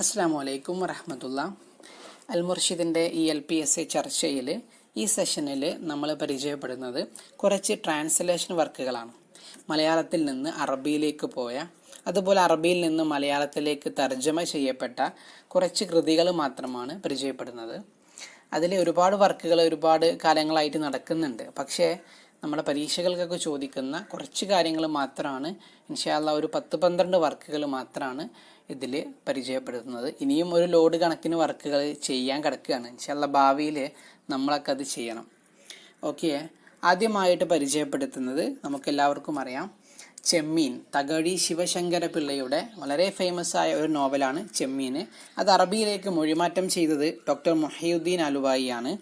അസ്സാം വലൈക്കും വറഹമത്തുള്ള. അൽ മുർഷിദിന്റെ ഈ എൽ പി എസ് എ ചർച്ചയിൽ ഈ സെഷനിൽ നമ്മൾ പരിചയപ്പെടുന്നത് കുറച്ച് ട്രാൻസ്ലേഷൻ വർക്കുകളാണ്. മലയാളത്തിൽ നിന്ന് അറബിയിലേക്ക് പോയ അതുപോലെ അറബിയിൽ നിന്ന് മലയാളത്തിലേക്ക് തർജമ ചെയ്യപ്പെട്ട കുറച്ച് കൃതികൾ മാത്രമാണ് പരിചയപ്പെടുന്നത്. അതിൽ ഒരുപാട് വർക്കുകൾ ഒരുപാട് കാലങ്ങളായിട്ട് നടക്കുന്നുണ്ട്. പക്ഷേ നമ്മുടെ പരീക്ഷകൾക്കൊക്കെ ചോദിക്കുന്ന കുറച്ച് കാര്യങ്ങൾ മാത്രമാണ് ഇൻഷാല്ല ഒരു പത്ത് പന്ത്രണ്ട് വർക്കുകൾ മാത്രമാണ് ഇതിൽ പരിചയപ്പെടുത്തുന്നത്. ഇനിയും ഒരു ലോഡ് കണക്കിന് വർക്കുകൾ ചെയ്യാൻ കിടക്കുകയാണ്. ചില ഭാവിയിൽ നമ്മളൊക്കെ അത് ചെയ്യണം. ഓക്കെ. ആദ്യമായിട്ട് പരിചയപ്പെടുത്തുന്നത് നമുക്കെല്ലാവർക്കും അറിയാം. ചെമ്മീൻ തകഴി ശിവശങ്കര പിള്ളയുടെ വളരെ ഫേമസ് ആയ ഒരു നോവലാണ് ചെമ്മീൻ. അത് അറബിയിലേക്ക് മൊഴിമാറ്റം ചെയ്തത് ഡോക്ടർ മൊഹയുദ്ദീൻ അലുവായിയാണ്.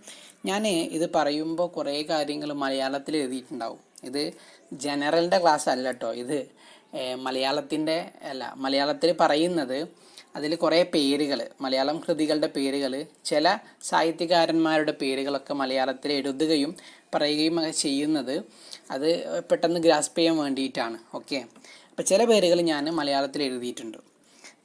ഞാൻ ഇത് പറയുമ്പോൾ കുറേ കാര്യങ്ങൾ മലയാളത്തിൽ എഴുതിയിട്ടുണ്ടാവും. ഇത് ജനറലിന്റെ ക്ലാസ് അല്ല കേട്ടോ. ഇത് മലയാളത്തിന്റെ അല്ല മലയാളത്തിൽ പറയുന്നത് അതിൽ കുറേ പേരുകൾ മലയാളം കൃതികളുടെ പേരുകൾ ചില സാഹിത്യകാരന്മാരുടെ പേരുകളൊക്കെ മലയാളത്തിൽ എഴുതുകയും പറയുകയും ചെയ്യുന്നത് അത് പെട്ടെന്ന് ഗ്രാസ്പ് ചെയ്യാൻ വേണ്ടിയിട്ടാണ്. ഓക്കെ? അപ്പോൾ ചില പേരുകൾ ഞാൻ മലയാളത്തിൽ എഴുതിയിട്ടുണ്ട്.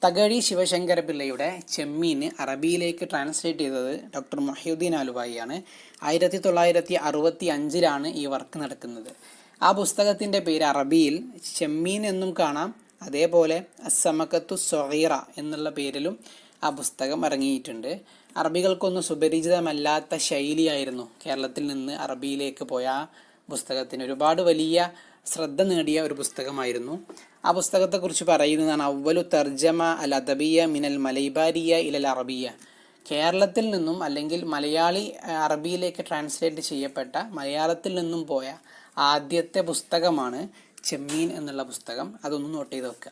തകഴി ശിവശങ്കര പിള്ളയുടെ ചെമ്മീൻ അറബിയിലേക്ക് ട്രാൻസ്ലേറ്റ് ചെയ്തത് ഡോക്ടർ മൊഹ്യുദ്ദീൻ ആലുവായിയാണ്. ആയിരത്തി തൊള്ളായിരത്തി അറുപത്തി അഞ്ചിലാണ് ഈ വർക്ക് നടക്കുന്നത്. ആ പുസ്തകത്തിന്റെ പേര് അറബിയിൽ ചെമ്മീൻ എന്നും കാണാം. അതേപോലെ അസമക്കത്തു സൊഹീറ എന്നുള്ള പേരിലും ആ പുസ്തകം ഇറങ്ങിയിട്ടുണ്ട് അറബികൾക്കൊന്നും സുപരിചിതമല്ലാത്ത ശൈലിയായിരുന്നു കേരളത്തിൽ നിന്ന് അറബിയിലേക്ക് പോയ ആ പുസ്തകത്തിന്. ഒരുപാട് വലിയ ശ്രദ്ധ നേടിയ ഒരു പുസ്തകമായിരുന്നു. ആ പുസ്തകത്തെക്കുറിച്ച് പറയുന്നതാണ് അവലു തർജമ അൽ അദബിയ മിനൽ മലൈബാരിയ ഇലൽ അറബിയ. കേരളത്തിൽ നിന്നും അല്ലെങ്കിൽ മലയാളി അറബിയിലേക്ക് ട്രാൻസ്ലേറ്റ് ചെയ്യപ്പെട്ട മലയാളത്തിൽ നിന്നും പോയ ആദ്യത്തെ പുസ്തകമാണ് ചെമ്മീൻ എന്നുള്ള പുസ്തകം. അതൊന്ന് നോട്ട് ചെയ്ത് വെക്കുക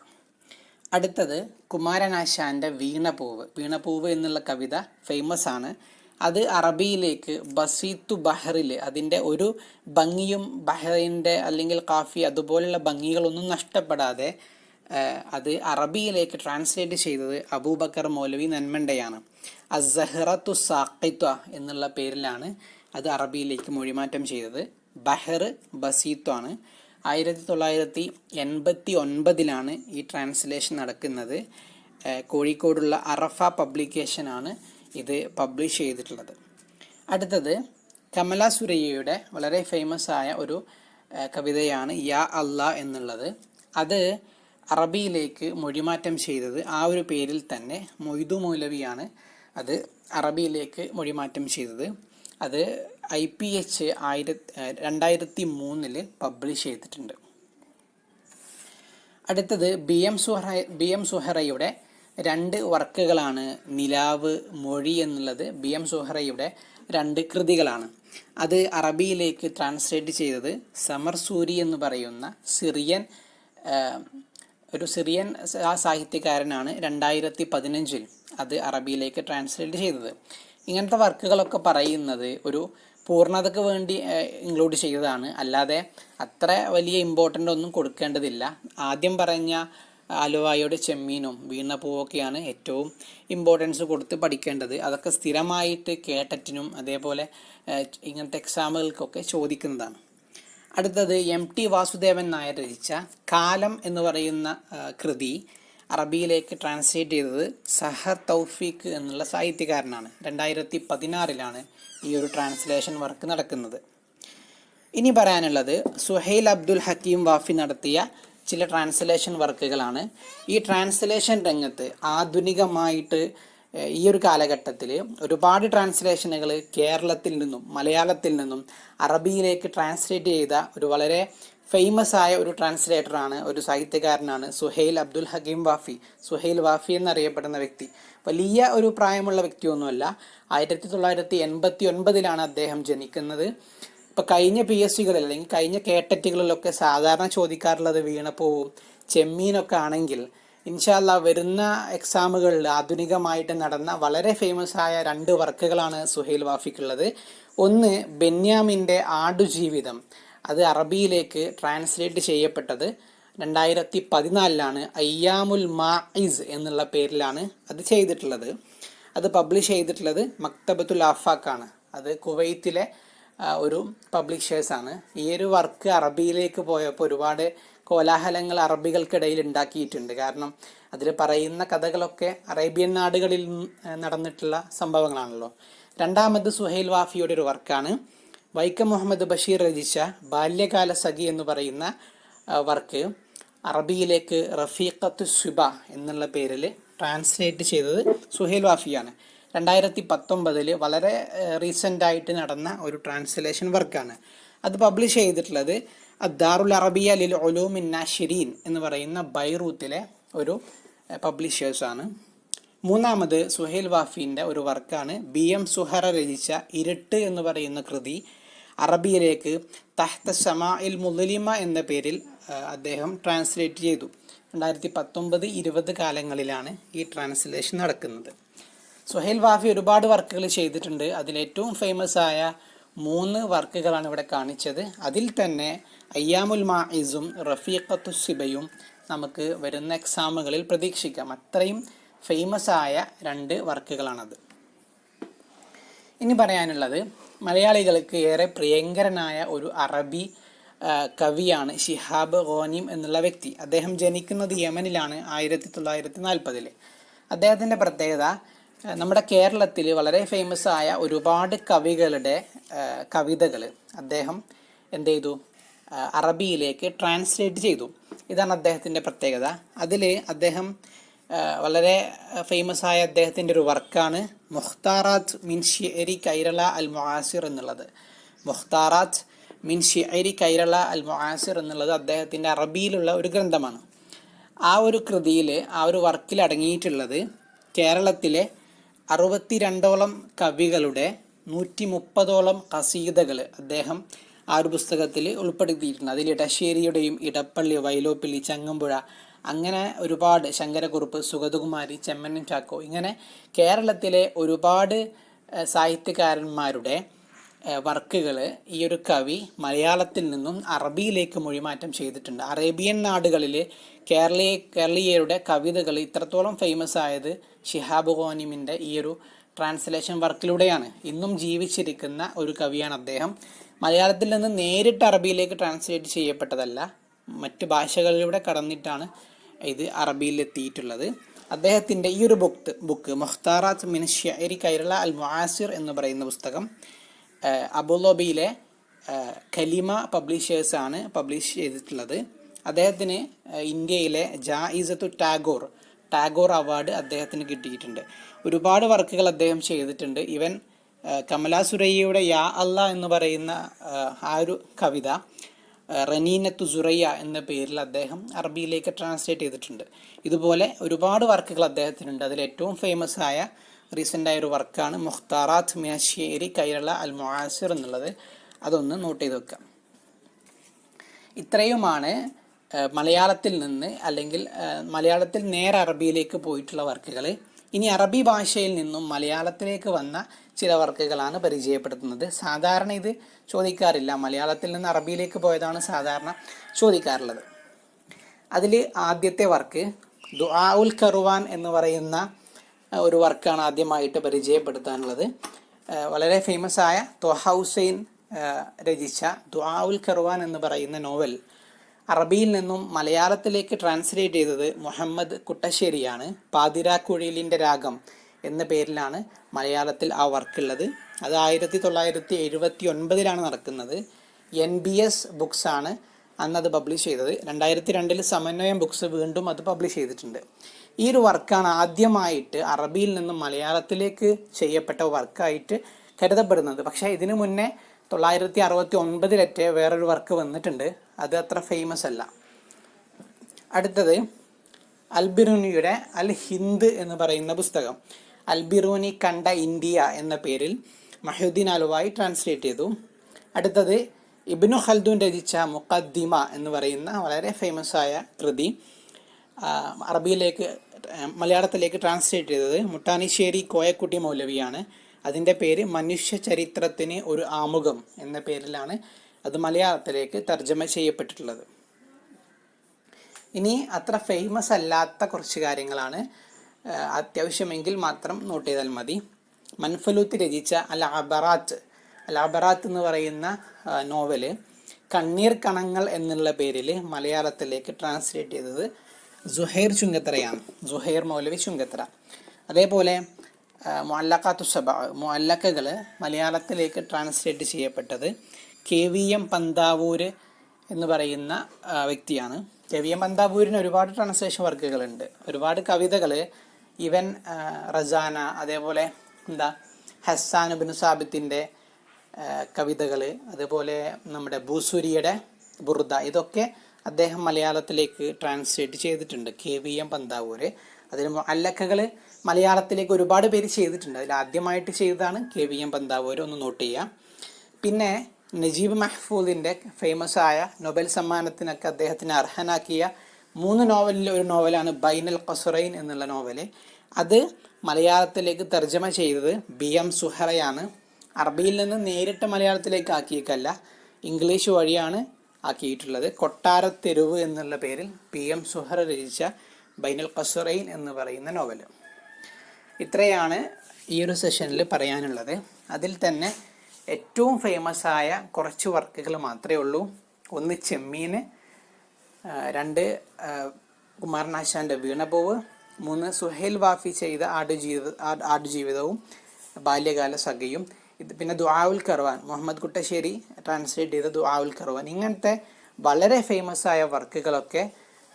അടുത്തത് കുമാരനാശാന്റെ വീണപൂവ്. വീണപൂവ് എന്നുള്ള കവിത ഫേമസ് ആണ്. അത് അറബിയിലേക്ക് ബസീത്തു ബഹറിൽ അതിന്റെ ഒരു ഭംഗിയും ബഹറിന്റെ അല്ലെങ്കിൽ കാഫി അതുപോലുള്ള ഭംഗികളൊന്നും നഷ്ടപ്പെടാതെ അത് അറബിയിലേക്ക് ട്രാൻസ്ലേറ്റ് ചെയ്തത് അബൂബക്കർ മൗലവി നന്മണ്ടയാണ്. അസഹറത്തു സാഖിത്വ എന്നുള്ള പേരിലാണ് അത് അറബിയിലേക്ക് മൊഴിമാറ്റം ചെയ്തത്. ബഹർ ബസീത്തു ആണ്. ആയിരത്തി തൊള്ളായിരത്തി എൺപത്തി ഒൻപതിലാണ് ഈ ട്രാൻസ്ലേഷൻ നടക്കുന്നത്. കോഴിക്കോടുള്ള അറഫ പബ്ലിക്കേഷനാണ് ഇത് പബ്ലിഷ് ചെയ്തിട്ടുള്ളത്. അടുത്തത് കമല സുരയ്യയുടെ വളരെ ഫേമസ് ആയ ഒരു കവിതയാണ് യാ അല്ല എന്നുള്ളത്. അത് അറബിയിലേക്ക് മൊഴിമാറ്റം ചെയ്തത് ആ ഒരു പേരിൽ തന്നെ മൊയ്തു മൗലവിയാണ് അത് അറബിയിലേക്ക് മൊഴിമാറ്റം ചെയ്തത്. അത് ഐ പി എച്ച് ആയിരത്തി രണ്ടായിരത്തി മൂന്നിൽ പബ്ലിഷ് ചെയ്തിട്ടുണ്ട്. അടുത്തത് B M Suhara B M സുഹറയുടെ രണ്ട് വർക്കുകളാണ് നിലാവ് മൊഴി എന്നുള്ളത് ബി എം സുഹറയുടെ രണ്ട് കൃതികളാണ്. അത് അറബിയിലേക്ക് ട്രാൻസ്ലേറ്റ് ചെയ്തത് സമർ സൂരി എന്ന് പറയുന്ന സിറിയൻ ഒരു സിറിയൻ സാഹിത്യകാരനാണ് രണ്ടായിരത്തി പതിനഞ്ചിൽ അത് അറബിയിലേക്ക് ട്രാൻസ്ലേറ്റ് ചെയ്തത്. ഇങ്ങനത്തെ വർക്കുകളൊക്കെ പറയുന്നത് ഒരു പൂർണതയ്ക്ക് വേണ്ടി ഇൻക്ലൂഡ് ചെയ്തതാണ്. അല്ലാതെ അത്ര വലിയ ഇമ്പോർട്ടന്റ് ഒന്നും കൊടുക്കേണ്ടതില്ല. ആദ്യം പറഞ്ഞ ആലുവായുടെ ചെമ്മീനും വീണപ്പൂവൊക്കെയാണ് ഏറ്റവും ഇമ്പോർട്ടൻസ് കൊടുത്ത് പഠിക്കേണ്ടത്. അതൊക്കെ സ്ഥിരമായിട്ട് കേട്ടറ്റിനും അതേപോലെ ഇങ്ങനത്തെ എക്സാമുകൾക്കൊക്കെ ചോദിക്കുന്നതാണ്. അടുത്തത് എം ടി വാസുദേവൻ നായർ രചിച്ച കാലം എന്ന് പറയുന്ന കൃതി. അറബിയിലേക്ക് ട്രാൻസ്ലേറ്റ് ചെയ്തത് സഹർ തൗഫീഖ് എന്നുള്ള സാഹിത്യകാരനാണ്. രണ്ടായിരത്തി പതിനാറിലാണ് ഈ ഒരു ട്രാൻസ്ലേഷൻ വർക്ക് നടക്കുന്നത്. ഇനി പറയാനുള്ളത് സുഹൈൽ അബ്ദുൽ ഹക്കീം വാഫി നടത്തിയ ചില ട്രാൻസ്ലേഷൻ വർക്കുകളാണ് ഈ ട്രാൻസ്ലേഷൻ രംഗത്ത് ആധുനികമായിട്ട് ഈ ഒരു കാലഘട്ടത്തിൽ ഒരുപാട് ട്രാൻസ്ലേഷനുകൾ കേരളത്തിൽ നിന്നും മലയാളത്തിൽ നിന്നും അറബിയിലേക്ക് ട്രാൻസ്ലേറ്റ് ചെയ്ത ഒരു വളരെ ഫേമസ് ആയ ഒരു ട്രാൻസ്ലേറ്ററാണ് ഒരു സാഹിത്യകാരനാണ് സുഹൈൽ അബ്ദുൽ ഹക്കീം വാഫി. സുഹൈൽ വാഫി എന്നറിയപ്പെടുന്ന വ്യക്തി. വലിയ ഒരു പ്രായമുള്ള വ്യക്തിയൊന്നുമല്ല. ആയിരത്തി തൊള്ളായിരത്തി എൺപത്തി ഒൻപതിലാണ് അദ്ദേഹം ജനിക്കുന്നത്. ഇപ്പം കഴിഞ്ഞ പി എസ് സികളിൽ അല്ലെങ്കിൽ കഴിഞ്ഞ കേട്ടറ്റുകളിലൊക്കെ സാധാരണ ചോദിക്കാറുള്ളത് വീണപ്പോവും ചെമ്മീനൊക്കെ ആണെങ്കിൽ ഇൻഷാല്ല വരുന്ന എക്സാമുകളിൽ ആധുനികമായിട്ട് നടന്ന വളരെ ഫേമസ് ആയ രണ്ട് വർക്കുകളാണ് സുഹൈൽ വാഫിക്കുള്ളത്. ഒന്ന് ബെന്യാമിന്റെ ആടുജീവിതം. അത് അറബിയിലേക്ക് ട്രാൻസ്ലേറ്റ് ചെയ്യപ്പെട്ടത് രണ്ടായിരത്തി പതിനാലിലാണ് അയ്യാമുൽ മാഇസ് എന്നുള്ള പേരിലാണ് അത് ചെയ്തിട്ടുള്ളത്. അത് പബ്ലിഷ് ചെയ്തിട്ടുള്ളത് മക്തബത്തുൽ ആഫാക്കാണ്. അത് കുവൈത്തിലെ ഒരു പബ്ലിഷേഴ്സാണ് ഈ ഒരു വർക്ക് അറബിയിലേക്ക് പോയപ്പോൾ ഒരുപാട് കോലാഹലങ്ങൾ അറബികൾക്കിടയിൽ ഉണ്ടാക്കിയിട്ടുണ്ട്. കാരണം അതിൽ പറയുന്ന കഥകളൊക്കെ അറേബ്യൻ നാടുകളിൽ നടന്നിട്ടുള്ള സംഭവങ്ങളാണല്ലോ. രണ്ടാമത് സുഹൈൽ വാഫിയുടെ ഒരു വർക്കാണ് വൈക്കം മുഹമ്മദ് ബഷീർ രചിച്ച ബാല്യകാല സഖി എന്ന് പറയുന്ന വർക്ക് അറബിയിലേക്ക് റഫീഖത്ത് സുബ എന്നുള്ള പേരിൽ ട്രാൻസ്ലേറ്റ് ചെയ്തത് സുഹേൽ വാഫിയാണ്. രണ്ടായിരത്തി പത്തൊമ്പതിൽ വളരെ റീസെന്റായിട്ട് നടന്ന ഒരു ട്രാൻസ്ലേഷൻ വർക്കാണ്. അത് പബ്ലിഷ് ചെയ്തിട്ടുള്ളത് അദ്ദാറുൽ അറബിയ ലിൽ ഒലൂമിൻ നാഷിരീൻ എന്ന് പറയുന്ന ബൈറൂത്തിലെ ഒരു പബ്ലിഷേഴ്സാണ്. മൂന്നാമത് സുഹേൽ വാഫീന്റെ ഒരു വർക്കാണ് ബി എം സുഹറ രചിച്ച ഇരുട്ട് എന്ന് പറയുന്ന കൃതി അറബിയിലേക്ക് തഹ്ത ഷമാഇൽ മുദലിമ എന്ന പേരിൽ അദ്ദേഹം ട്രാൻസ്ലേറ്റ് ചെയ്തു. രണ്ടായിരത്തി പത്തൊമ്പത് ഇരുപത് കാലങ്ങളിലാണ് ഈ ട്രാൻസ്ലേഷൻ നടക്കുന്നത്. സുഹൈൽ വാഫി ഒരുപാട് വർക്കുകൾ ചെയ്തിട്ടുണ്ട്. അതിലേറ്റവും ഫേമസ് ആയ മൂന്ന് വർക്കുകളാണ് ഇവിടെ കാണിച്ചത്. അതിൽ തന്നെ അയ്യാമുൽ മാഇസും റഫീഖത്തു സിബയും നമുക്ക് വരുന്ന എക്സാമുകളിൽ പ്രതീക്ഷിക്കാം. അത്രയും ഫേമസ് ആയ രണ്ട് വർക്കുകളാണത്. ഇനി പറയാനുള്ളത് മലയാളികൾക്ക് ഏറെ പ്രിയങ്കരനായ ഒരു അറബി കവിയാണ് ഷിഹാബ് ഗോനിം എന്നുള്ള വ്യക്തി. അദ്ദേഹം ജനിക്കുന്നത് യമനിലാണ് ആയിരത്തി തൊള്ളായിരത്തി നാൽപ്പതിൽ അദ്ദേഹത്തിന്റെ പ്രത്യേകത നമ്മുടെ കേരളത്തിൽ വളരെ ഫേമസ് ആയ ഒരുപാട് കവികളുടെ കവിതകൾ അദ്ദേഹം എന്ത് ചെയ്തു? അറബിയിലേക്ക് ട്രാൻസ്ലേറ്റ് ചെയ്തു. ഇതാണ് അദ്ദേഹത്തിന്റെ പ്രത്യേകത. അതിൽ അദ്ദേഹം വളരെ ഫേമസ് ആയ അദ്ദേഹത്തിന്റെ ഒരു വർക്കാണ് മുഖ്താറാത്ത് മിൻ ഷിയരി കൈരള അൽ മുഹാസിർ എന്നുള്ളത്. മുഖ്താറാത്ത് മിൻ ഷിയരി കൈരള അൽ മുഹാസിർ എന്നുള്ളത് അദ്ദേഹത്തിന്റെ അറബിയിലുള്ള ഒരു ഗ്രന്ഥമാണ്. ആ ഒരു കൃതിയിൽ ആ ഒരു വർക്കിൽ അടങ്ങിയിട്ടുള്ളത് കേരളത്തിലെ അറുപത്തിരണ്ടോളം കവികളുടെ നൂറ്റി മുപ്പതോളം കസീതകൾ അദ്ദേഹം ആ ഒരു പുസ്തകത്തിൽ ഉൾപ്പെടുത്തിയിട്ടുണ്ട്. അതിൽ ഇടശ്ശേരിയുടെയും ഇടപ്പള്ളി വൈലോപ്പിള്ളി ചങ്ങമ്പുഴ അങ്ങനെ ഒരുപാട് ശങ്കരകുറുപ്പ് സുഗതകുമാരി ചെമ്മനം ചാക്കോ ഇങ്ങനെ കേരളത്തിലെ ഒരുപാട് സാഹിത്യകാരന്മാരുടെ വർക്കുകൾ ഈ ഒരു കവി മലയാളത്തിൽ നിന്നും അറബിയിലേക്ക് മൊഴിമാറ്റം ചെയ്തിട്ടുണ്ട്. അറേബ്യൻ നാടുകളിൽ കേരളീയ കേരളീയരുടെ കവിതകൾ ഇത്രത്തോളം ഫേമസ് ആയത് ഷിഹാബ് ഖോനിമിന്റെ ഈ ഒരു ട്രാൻസ്ലേഷൻ വർക്കിലൂടെയാണ്. ഇന്നും ജീവിച്ചിരിക്കുന്ന ഒരു കവിയാണ് അദ്ദേഹം. മലയാളത്തിൽ നിന്ന് നേരിട്ട് അറബിയിലേക്ക് ട്രാൻസ്ലേറ്റ് ചെയ്യപ്പെട്ടതല്ല. മറ്റ് ഭാഷകളിലൂടെ കടന്നിട്ടാണ് ഇത് അറബിയിൽ എത്തിയിട്ടുള്ളത് അദ്ദേഹത്തിന്റെ ഈ ഒരു ബുക്ക് ബുക്ക് മുഖ്താറാത്ത് മിൻ കൈരള അൽ മുആസിർ എന്ന് പറയുന്ന പുസ്തകം അബുദോബിയിലെ ഖലിമ പബ്ലിഷേഴ്സാണ് പബ്ലിഷ് ചെയ്തിട്ടുള്ളത്. അദ്ദേഹത്തിന് ഇന്ത്യയിലെ ജായിസത്തു ടാഗോർ ടാഗോർ അവാർഡ് അദ്ദേഹത്തിന് കിട്ടിയിട്ടുണ്ട്. ഒരുപാട് വർക്കുകൾ അദ്ദേഹം ചെയ്തിട്ടുണ്ട്. ഇവൻ കമലാസുരയ്യയുടെ സുരയ്യയുടെ യാ അല്ല എന്ന് പറയുന്ന ആ ഒരു കവിത റനീനത്തു സുറയ്യ എന്ന പേരിൽ അദ്ദേഹം അറബിയിലേക്ക് ട്രാൻസ്ലേറ്റ് ചെയ്തിട്ടുണ്ട്. ഇതുപോലെ ഒരുപാട് വർക്കുകൾ അദ്ദേഹത്തിനുണ്ട്. അതിൽ ഏറ്റവും ഫേമസ് ആയ റീസെന്റ് ആയ ഒരു വർക്കാണ് മുഖ്താറാത്ത് മിനശ്ശേരി കൈരള അൽ മുഹാസിർ എന്നുള്ളത്. അതൊന്ന് നോട്ട് ചെയ്ത് വെക്കാം. ഇത്രയുമാണ് മലയാളത്തിൽ നിന്ന് അല്ലെങ്കിൽ മലയാളത്തിൽ നേരെ അറബിയിലേക്ക് പോയിട്ടുള്ള വർക്കുകൾ. ഇനി അറബി ഭാഷയിൽ നിന്നും മലയാളത്തിലേക്ക് വന്ന ചില വർക്കുകളാണ് പരിചയപ്പെടുത്തുന്നത്. സാധാരണ ഇത് ചോദിക്കാറില്ല. മലയാളത്തിൽ നിന്ന് അറബിയിലേക്ക് പോയതാണ് സാധാരണ ചോദിക്കാറുള്ളത്. അതിൽ ആദ്യത്തെ വർക്ക് ദുആ ഉൽ കറുവാൻ എന്ന് പറയുന്ന ഒരു വർക്കാണ് ആദ്യമായിട്ട് പരിചയപ്പെടുത്താനുള്ളത്. വളരെ ഫേമസ് ആയ ത്വഹ ഹുസൈൻ രചിച്ച ദുആ ഉൽ കറുവാൻ എന്ന് പറയുന്ന നോവൽ അറബിയിൽ നിന്നും മലയാളത്തിലേക്ക് ട്രാൻസ്ലേറ്റ് ചെയ്തത് മുഹമ്മദ് കുട്ടശ്ശേരിയാണ്. പാതിരാക്കുഴലിന്റെ രാഗം എന്ന പേരിലാണ് മലയാളത്തിൽ ആ വർക്കുള്ളത്. അത് ആയിരത്തി തൊള്ളായിരത്തി എഴുപത്തി ഒൻപതിലാണ് നടക്കുന്നത്. എൻ ബി എസ് ബുക്സ് ആണ് അന്ന് അത് പബ്ലിഷ് ചെയ്തത്. രണ്ടായിരത്തി രണ്ടിൽ സമന്വയം ബുക്സ് വീണ്ടും അത് പബ്ലിഷ് ചെയ്തിട്ടുണ്ട്. ഈ ഒരു വർക്കാണ് ആദ്യമായിട്ട് അറബിയിൽ നിന്നും മലയാളത്തിലേക്ക് ചെയ്യപ്പെട്ട വർക്കായിട്ട് കരുതപ്പെടുന്നത്. പക്ഷേ ഇതിനു മുന്നേ തൊള്ളായിരത്തി അറുപത്തി ഒൻപതിലറ്റ് വേറൊരു വർക്ക് വന്നിട്ടുണ്ട്. അത് അത്ര ഫേമസ് അല്ല. അടുത്തത് അൽബിറുനിയുടെ അൽ ഹിന്ദ് എന്ന് പറയുന്ന പുസ്തകം. അൽബിറൂനി കണ്ട ഇന്ത്യ എന്ന പേരിൽ മഹ്യുദ്ദീൻ അലുവായി ട്രാൻസ്ലേറ്റ് ചെയ്തു. അടുത്തത് ഇബ്നു ഖൽദൂൻ രചിച്ച മുഖദ്ദിമ എന്ന് പറയുന്ന വളരെ ഫേമസ് ആയ കൃതി അറബിയിലേക്ക് മലയാളത്തിലേക്ക് ട്രാൻസ്ലേറ്റ് ചെയ്തത് മുട്ടാനിശ്ശേരി കോയക്കുട്ടി മൗലവിയാണ്. അതിന്റെ പേര് മനുഷ്യ ചരിത്രത്തിന് ഒരു ആമുഖം എന്ന പേരിലാണ് അത് മലയാളത്തിലേക്ക് തർജമ ചെയ്യപ്പെട്ടിട്ടുള്ളത്. ഇനി അത്ര ഫേമസ് അല്ലാത്ത കുറച്ച് കാര്യങ്ങളാണ്. അത്യാവശ്യമെങ്കിൽ മാത്രം നോട്ട് ചെയ്താൽ മതി. മൻഫലൂത്ത് രചിച്ച അൽ അബറാത്ത് അൽ അബറാത്ത് എന്ന് പറയുന്ന നോവൽ കണ്ണീർ കണങ്ങൾ എന്നുള്ള പേരിൽ മലയാളത്തിലേക്ക് ട്രാൻസ്ലേറ്റ് ചെയ്തത് സുഹൈർ ചുങ്കത്തറയാണ്. സുഹൈർ മൗലവി ചുങ്കത്തറ. അതേപോലെ മുല്ലക്കാത്തു സബ മുല്ലക്കകൾ മലയാളത്തിലേക്ക് ട്രാൻസ്ലേറ്റ് ചെയ്യപ്പെട്ടത് കെ വി എം പന്താവൂര് എന്ന് പറയുന്ന വ്യക്തിയാണ്. കെ വി എം പന്താവൂരിന് ഒരുപാട് ട്രാൻസ്ലേഷൻ വർക്കുകളുണ്ട് ഒരുപാട് കവിതകൾ ഇവൻ റസാന അതേപോലെ എന്താ ഹസാൻ ബിൻ സാബിത്തിന്റെ കവിതകൾ അതുപോലെ നമ്മുടെ ഭൂസൂരിയുടെ ബുർദ ഇതൊക്കെ അദ്ദേഹം മലയാളത്തിലേക്ക് ട്രാൻസ്ലേറ്റ് ചെയ്തിട്ടുണ്ട്. K V M Panthavoor. അതിൽ അല്ലക്കകൾ മലയാളത്തിലേക്ക് ഒരുപാട് പേര് ചെയ്തിട്ടുണ്ട്. അതിൽ ആദ്യമായിട്ട് ചെയ്തതാണ് കെ വി എം പന്താവൂര്. ഒന്ന് നോട്ട് ചെയ്യാം. പിന്നെ നജീബ് മെഹ്ഫൂദിന്റെ ഫേമസ് ആയ നൊബൽ സമ്മാനത്തിനൊക്കെ അദ്ദേഹത്തിന് അർഹനാക്കിയ മൂന്ന് നോവലിലെ ഒരു നോവലാണ് ബൈനൽ ഖസുറൈൻ എന്നുള്ള നോവൽ. അത് മലയാളത്തിലേക്ക് തർജമ ചെയ്തത് ബി എം സുഹറയാണ്. അറബിയിൽ നിന്ന് നേരിട്ട് മലയാളത്തിലേക്ക് ആക്കിയേക്കല്ല ഇംഗ്ലീഷ് വഴിയാണ് ആക്കിയിട്ടുള്ളത്. കൊട്ടാരത്തെരുവ് എന്നുള്ള പേരിൽ പി എം സുഹറ രചിച്ച ബൈനൽ ഖസുറൈൻ എന്ന് പറയുന്ന നോവൽ ഇത്രയാണ് ഈ ഒരു സെഷനിൽ പറയാനുള്ളത്. അതിൽ തന്നെ ഏറ്റവും ഫേമസ് ആയ കുറച്ച് വർക്കുകൾ മാത്രമേ ഉള്ളൂ. ഒന്ന് ചെമ്മീന് ആ, രണ്ട് കുമാരനാശാന്റെ വീണപൂവ് മൂന്ന് സുഹേൽ വാഫി ചെയ്ത ആടുജീവിത ആടുജീവിതവും ബാല്യകാല സഖയും ഇത് പിന്നെ ദുആവുൽ കർവാൻ മുഹമ്മദ് കുട്ടശ്ശേരി ട്രാൻസ്ലേറ്റ് ചെയ്ത ദുആവുൽ കർവാൻ ഇങ്ങനത്തെ വളരെ ഫേമസ് ആയ വർക്കുകളൊക്കെ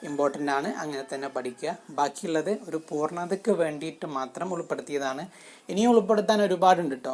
ഇമ്പോർട്ടന്റ് ആണ് അങ്ങനെ തന്നെ പഠിക്കുക. ബാക്കിയുള്ളത് ഒരു പൂർണതയ്ക്ക് വേണ്ടിയിട്ട് മാത്രം ഉൾപ്പെടുത്തിയതാണ്. ഇനിയും ഉൾപ്പെടുത്താൻ ഒരുപാടുണ്ട് കേട്ടോ